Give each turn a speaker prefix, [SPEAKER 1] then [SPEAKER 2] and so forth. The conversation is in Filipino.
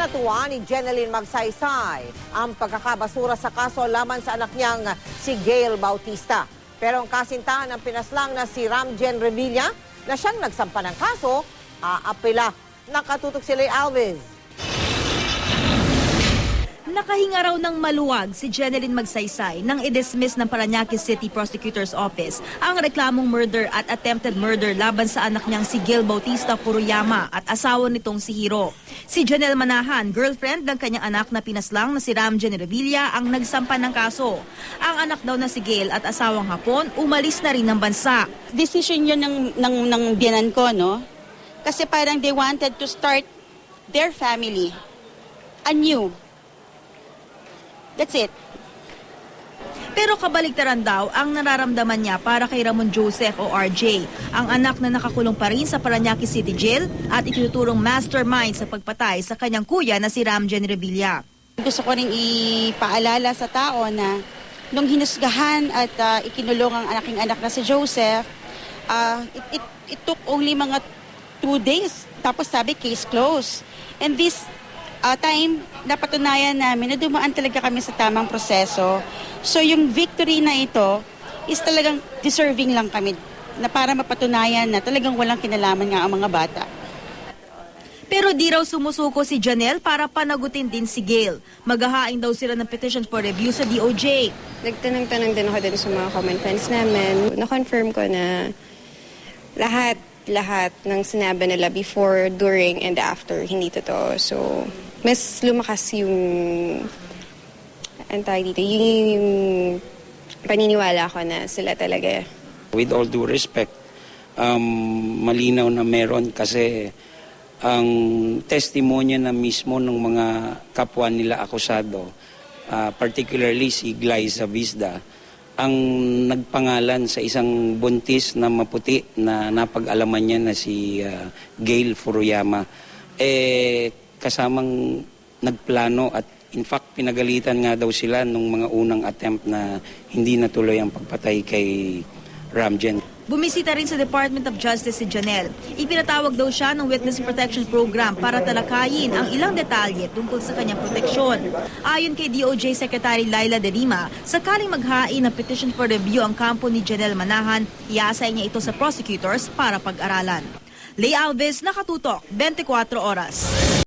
[SPEAKER 1] Ipinatuwa ni Jeneline Magsaysay ang pagkakabasura sa kaso laman sa anak niyang si Gail Bautista. Pero ang kasintahan ng pinaslang na si Ramjen Revilla na siyang nagsampa ng kaso, aapela. Nakatutok si Lay Alves.
[SPEAKER 2] Nakahinga raw ng maluwag si Jeneline Magsaysay nang i-dismiss ng Paranaque City Prosecutor's Office ang reklamong murder at attempted murder laban sa anak niyang si Gil Bautista Furuyama at asawa nitong si Hiro. Si Janelle Manahan, girlfriend ng kanyang anak na pinaslang na si Ramjen Revilla ang nagsampa ng kaso. Ang anak daw na si Gail at asawang hapon umalis na rin ng bansa.
[SPEAKER 3] decision yun ng, ng, ng biyanan ko, no? Kasi parang they wanted to start their family anew. That's it.
[SPEAKER 2] Pero kabaligtaran daw ang nararamdaman niya para kay Ramon Joseph o RJ, ang anak na nakakulong pa rin sa Paranaque City Jail at itinuturong mastermind sa pagpatay sa kanyang kuya na si Ramjen Revilla.
[SPEAKER 3] Gusto ko rin ipaalala sa tao na nung hinusgahan at ah, ikinulong ang aking anak na si Joseph, ah, it, it, it took only mga two days. Tapos sabi, case closed. And this ah, time, napatunayan namin na dumaan talaga kami sa tamang proseso. So yung victory na ito is talagang deserving lang kami na para mapatunayan na talagang walang kinalaman nga ang mga bata.
[SPEAKER 2] Pero di raw sumusuko si Janelle para panagutin din si Gail. Maghahain daw sila ng petition for review sa DOJ.
[SPEAKER 4] Nagtanong-tanong din ako din sa mga comment namin. Na-confirm ko na lahat, lahat ng sinabi nila before, during, and after, hindi totoo. So, mas lumakas yung ang tawag dito, yung, yung paniniwala ko na sila talaga
[SPEAKER 5] With all due respect, um, malinaw na meron kasi ang testimonya na mismo ng mga kapwa nila akusado, ah, particularly si Glyza Visda, ang nagpangalan sa isang buntis na maputi na napag-alaman niya na si ah, Gail Furuyama, eh kasamang nagplano at in fact pinagalitan nga daw sila nung mga unang attempt na hindi natuloy ang pagpatay kay Ramjen.
[SPEAKER 2] Bumisita rin sa Department of Justice si Janelle. Ipinatawag daw siya ng Witness Protection Program para talakayin ang ilang detalye tungkol sa kanyang proteksyon. Ayon kay DOJ Secretary Laila De Lima, sakaling maghain ng petition for review ang kampo ni Janelle Manahan, iasay niya ito sa prosecutors para pag-aralan. Lay Alves, Nakatutok, 24 Oras.